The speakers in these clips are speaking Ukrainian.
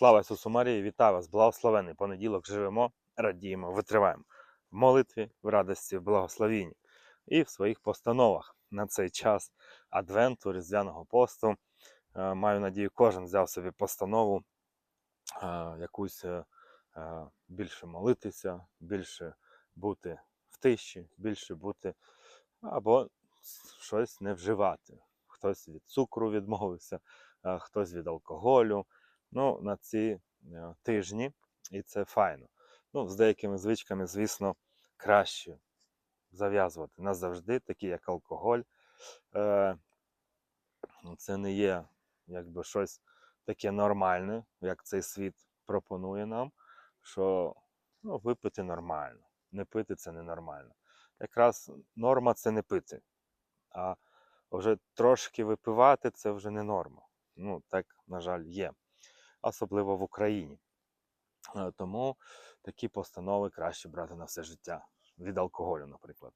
Слава Ісусу Марії, вітаю вас! Благословений понеділок живемо, радіємо, витриваємо в молитві, в радості, в благословінні і в своїх постановах на цей час Адвенту, Різдвяного посту. Е, Маю надію, кожен взяв собі постанову е, якусь е, більше молитися, більше бути в тиші, більше бути або щось не вживати. Хтось від цукру відмовився, хтось від алкоголю. Ну, на ці е, тижні, і це файно. Ну, з деякими звичками, звісно, краще зав'язувати назавжди, такі як алкоголь. Е, це не є якби щось таке нормальне, як цей світ пропонує нам, що ну, випити нормально, не пити це ненормально. Якраз норма це не пити, а вже трошки випивати це вже не норма. Ну, так, на жаль, є особливо в Україні. Е, Тому такі постанови краще брати на все життя. Від алкоголю, наприклад.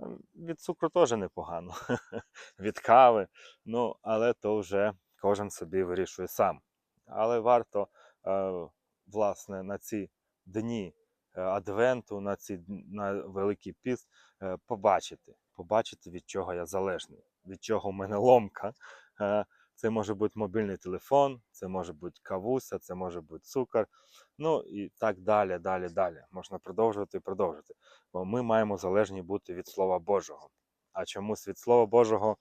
Е, Від цукру теж непогано, від кави. Ну, але то вже кожен собі вирішує сам. Але варто, е, власне, на ці дні е, Адвенту, на ці на Великий піст побачити, побачити, від чого я залежний, від чого в мене ломка. Це може бути мобільний телефон, це може бути кавуся, це може бути цукор. Ну і так далі, далі, далі. Можна продовжувати і продовжувати. Бо ми маємо залежні бути від Слова Божого. А чомусь від Слова Божого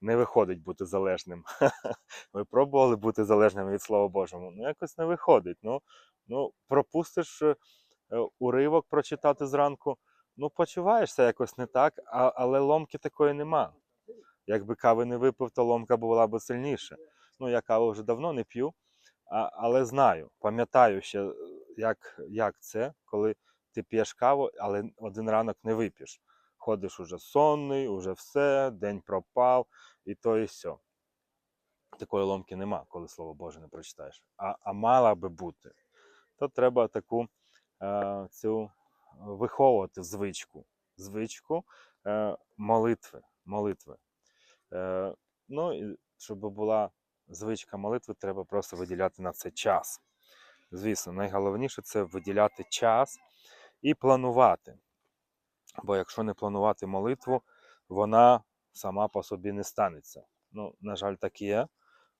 не виходить бути залежним. Ви пробували бути залежними від Слова Божого? Ну, якось не виходить. Ну, ну пропустиш е, уривок прочитати зранку, ну почуваєшся якось не так, а, але ломки такої нема. Якби кави не випив, то ломка була б сильніше. Ну, я каву вже давно не п'ю, але знаю, пам'ятаю ще, е, як, як це, коли ти п'єш каву, але один ранок не вип'єш. Ходиш уже сонний, уже все, день пропав, і то і все. Такої ломки нема, коли слово Боже не прочитаєш. А, а мала би бути. То треба таку е, цю виховувати звичку. Звичку е, молитви. молитви. Е, ну, і щоб була звичка молитви, треба просто виділяти на це час. Звісно, найголовніше це виділяти час і планувати. Бо якщо не планувати молитву, вона сама по собі не станеться. Ну, на жаль, так і є.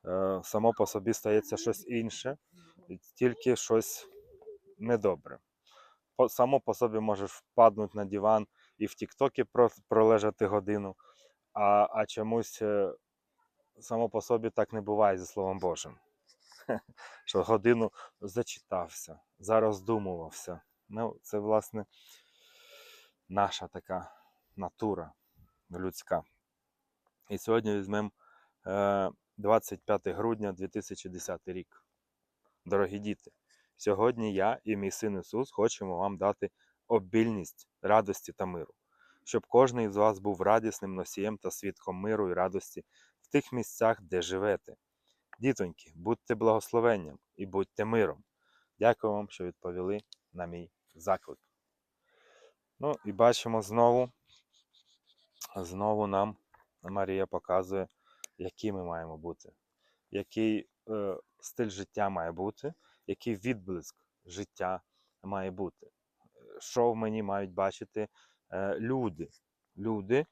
Е, само по собі стається щось інше, тільки щось недобре. Само по собі можеш впаднути на диван і в Тіктокі пролежати годину, а, а чомусь е, само по собі так не буває зі Словом Божим. Що годину зачитався, зароздумувався. Ну, це, власне, наша така натура людська. І сьогодні візьмемо е, 25 грудня 2010 рік. Дорогі діти, сьогодні я і мій син Ісус хочемо вам дати обільність радості та миру, щоб кожен із вас був радісним носієм та свідком миру і радості в тих місцях, де живете. Дітоньки, будьте благословенням і будьте миром. Дякую вам, що відповіли на мій заклик. Ну і бачимо знову, знову нам Марія показує, які ми маємо бути, який е, стиль життя має бути, який відблиск життя має бути. Е, Що в мені мають бачити люди, люди,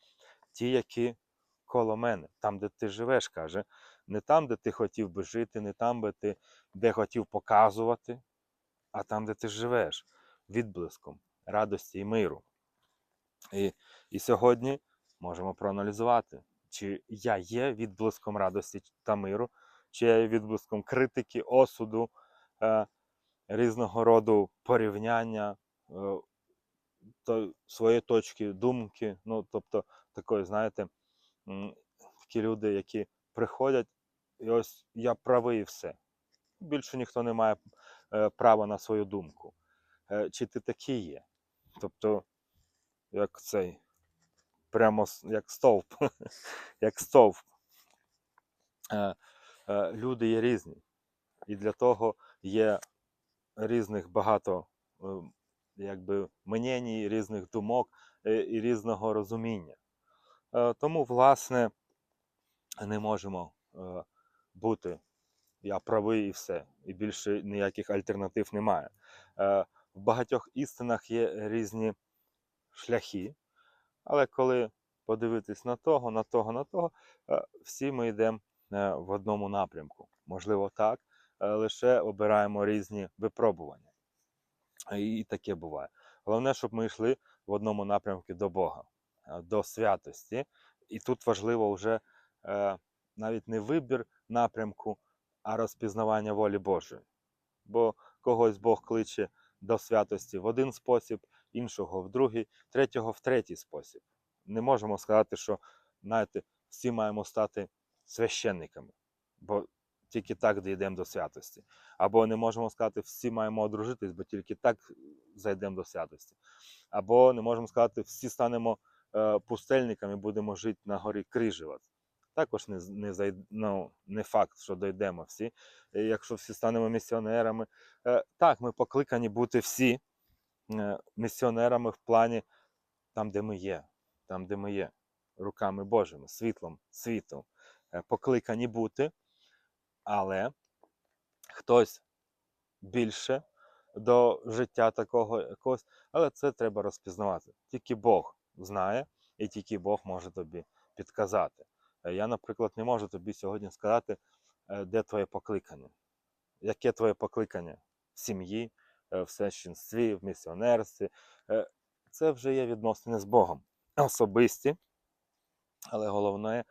ті, які коло мене, там, де ти живеш, каже, не там, де ти хотів би жити, не там, де ти де хотів показувати, а там, де ти живеш, відблиском радості і миру. І, і сьогодні можемо проаналізувати, чи я є відблиском радості та миру, чи я є відблиском критики, осуду, е, різного роду порівняння, е, своєї точки думки. Ну, тобто, такої, знаєте, такі люди, які приходять, і ось я правий все. Більше ніхто не має е, права на свою думку. Е, чи ти такий є? Тобто, як цей, прямо як стовп, як стовп. Е, люди є різні. І для того є різних багато е, якби, мненій, різних думок е, і різного розуміння. Е, Тому, власне, не можемо е, бути я правий і все. І більше ніяких альтернатив немає. В багатьох істинах є різні шляхи, але коли подивитись на того, на того, на того, всі ми йдемо в одному напрямку. Можливо, так, лише обираємо різні випробування. І таке буває. Головне, щоб ми йшли в одному напрямку до Бога, до святості. І тут важливо вже е, навіть не вибір напрямку, а розпізнавання волі Божої. Бо когось Бог кличе до святості в один спосіб, іншого в другий, третього в третій спосіб. Не можемо сказати, що знаєте, всі маємо стати священниками, бо тільки так дійдемо до святості. Або не можемо сказати, всі маємо одружитись, бо тільки так зайдемо до святості. Або не можемо сказати, всі станемо е, пустельниками, будемо жити на горі Крижевець. Також не, не, зай, ну, не факт, що дійдемо всі. Якщо всі станемо місіонерами. Е, так, ми покликані бути всі е, місіонерами в плані там, де ми є, там, де ми є, руками Божими, світлом світу. Е, покликані бути, але хтось більше до життя такого якогось, але це треба розпізнавати. Тільки Бог знає, і тільки Бог може тобі підказати. Е, Я, наприклад, не можу тобі сьогодні сказати, е, де твоє покликання. Яке твоє покликання в сім'ї, е, в священстві, в місіонерстві. Це вже є відносини з Богом. Особисті, але головне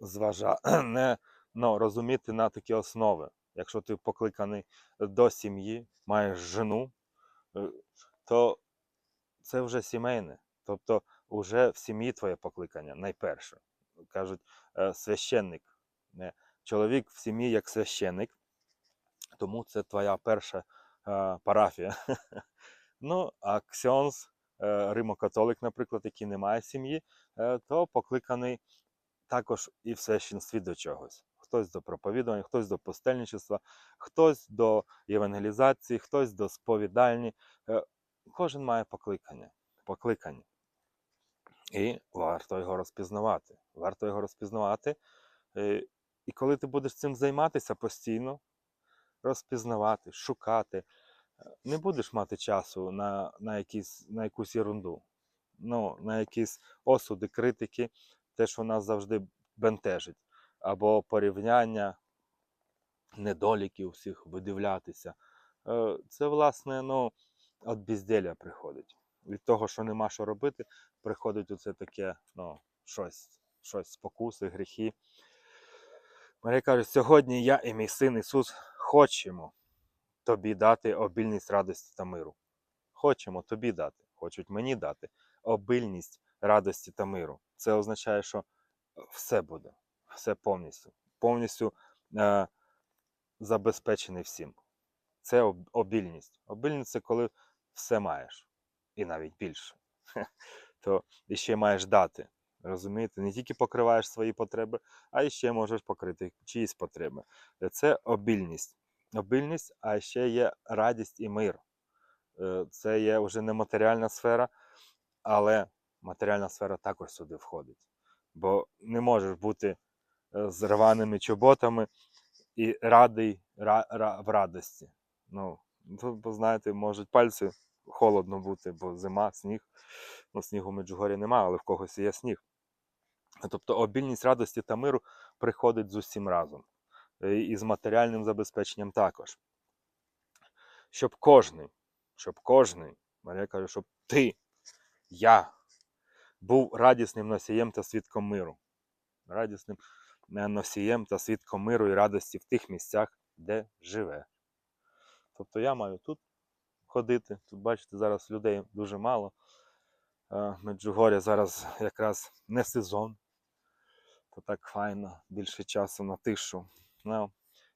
зважа... не ну, розуміти на такі основи. Якщо ти покликаний до сім'ї, маєш жену, е, то це вже сімейне. Тобто, вже в сім'ї твоє покликання найперше. Кажуть, е, священник. Чоловік в сім'ї як священник, тому це твоя перша е, парафія. ну, а ксьонз, е, римокатолик, наприклад, який не має сім'ї, е, то покликаний також і в священстві до чогось. Хтось до проповідування, хтось до пустельничества, хтось до євангелізації, хтось до сповідальні. Е, Кожен має покликання. покликання. І варто його розпізнавати. Варто його розпізнавати. Е, І коли ти будеш цим займатися постійно, розпізнавати, шукати, е, не будеш мати часу на, на, якісь, на якусь ерунду, ну, на якісь осуди, критики, те, що нас завжди бентежить, або порівняння недоліків всіх видивлятися. Е, Це, власне, ну, от безделя приходить. Від того, що нема що робити, приходить оце таке, ну, щось, щось, спокуси, гріхи. Марія каже, сьогодні я і мій син Ісус хочемо тобі дати обільність радості та миру. Хочемо тобі дати, хочуть мені дати обильність радості та миру. Це означає, що все буде, все повністю. Повністю е, забезпечений всім. Це обільність. Обільність це коли все маєш, і навіть більше. То і ще маєш дати. Розумієте, не тільки покриваєш свої потреби, а і ще можеш покрити чиїсь потреби. Е, Це обільність. Обільність, а ще є радість і мир. Е, Це є вже не матеріальна сфера, але матеріальна сфера також сюди входить. Бо не можеш бути з рваними чоботами і радий ра, ра, в радості. Ну, бо знаєте, можуть пальці холодно бути, бо зима, сніг. Ну, снігу в Меджугорі немає, але в когось є сніг. Тобто обільність радості та миру приходить з усім разом. Е, І з матеріальним забезпеченням також. Щоб кожний, щоб кожний, Марія каже, щоб ти, я, був радісним носієм та свідком миру. Радісним е, носієм та свідком миру і радості в тих місцях, де живе. Тобто я маю тут ходити. Тут, бачите, зараз людей дуже мало. Меджугоря зараз якраз не сезон, то так файно, більше часу на тишу. Ну,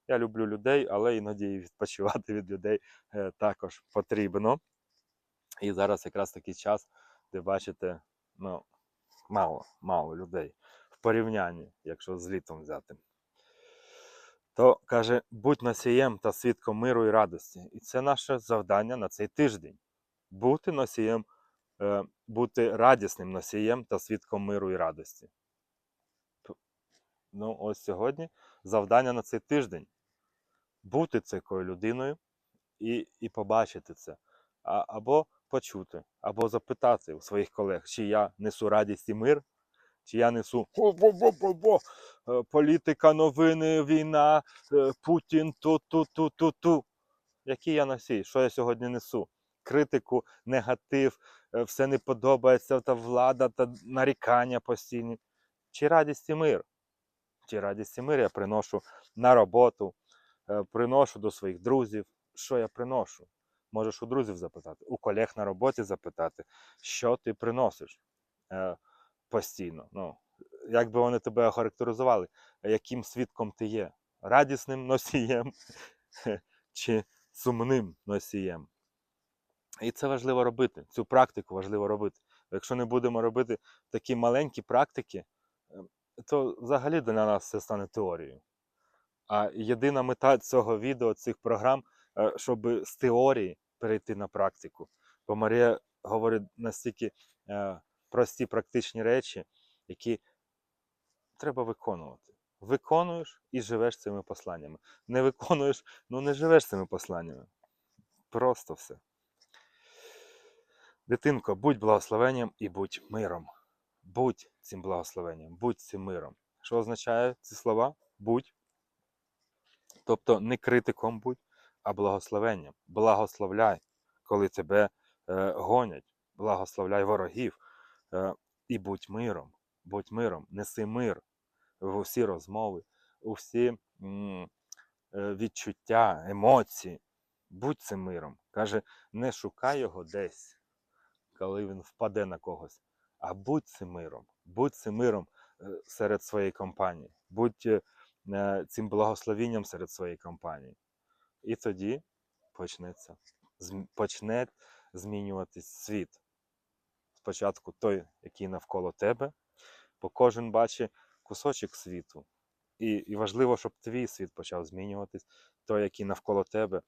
я люблю людей, але іноді відпочивати від людей е, також потрібно. І зараз якраз такий час, де бачите, ну, мало, мало людей порівнянні, якщо з літом взяти. То каже, будь носієм та свідком миру і радості. І це наше завдання на цей тиждень. Бути носієм, е, бути радісним носієм та свідком миру і радості. Ну, ось сьогодні завдання на цей тиждень бути такою людиною і, і побачити це. А, або почути, або запитати у своїх колег, чи я несу радість і мир, чи я несу «Бо-бо-бо-бо-бо, е, політика, новини, війна, е, Путін, ту-ту-ту-ту-ту. Який я носій? Що я сьогодні несу? Критику, негатив, е, все не подобається, та влада, та нарікання постійні. Чи радість і мир? Чи радість і мир я приношу на роботу, приношу до своїх друзів. Що я приношу? Можеш у друзів запитати, у колег на роботі запитати, що ти приносиш постійно. Ну, як би вони тебе охарактеризували, яким свідком ти є? Радісним носієм чи сумним носієм? І це важливо робити. Цю практику важливо робити. Якщо не будемо робити такі маленькі практики, е, то взагалі для нас все стане теорією. А єдина мета цього відео, цих програм, е, щоб з теорії перейти на практику. Бо Марія говорить настільки е, прості практичні речі, які треба виконувати. Виконуєш і живеш цими посланнями. Не виконуєш, ну не живеш цими посланнями. Просто все. Дитинко, будь благословенням і будь миром. Будь цим благословенням, будь цим миром. Що означає ці слова? Будь. Тобто не критиком будь, а благословенням. Благословляй, коли тебе е, гонять, благословляй ворогів і будь миром. Будь миром, неси мир в усі розмови, у всі е, відчуття, емоції. Будь цим миром. Каже, не шукай його десь, коли він впаде на когось, а будь цим миром, будь цим миром е, серед своєї компанії, будь е, е, цим благословінням серед своєї компанії. І тоді почнеться, почне змінюватись світ. Спочатку той, який навколо тебе, бо кожен бачить кусочок світу. І, і важливо, щоб твій світ почав змінюватись, той, який навколо тебе.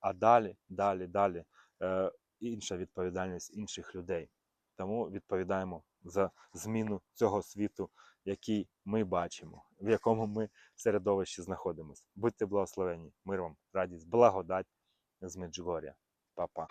А далі, далі, далі е, інша відповідальність інших людей. Тому відповідаємо за зміну цього світу, який ми бачимо, в якому ми середовищі знаходимося. Будьте благословені, мир вам, радість, благодать з Меджугоря. Па-па.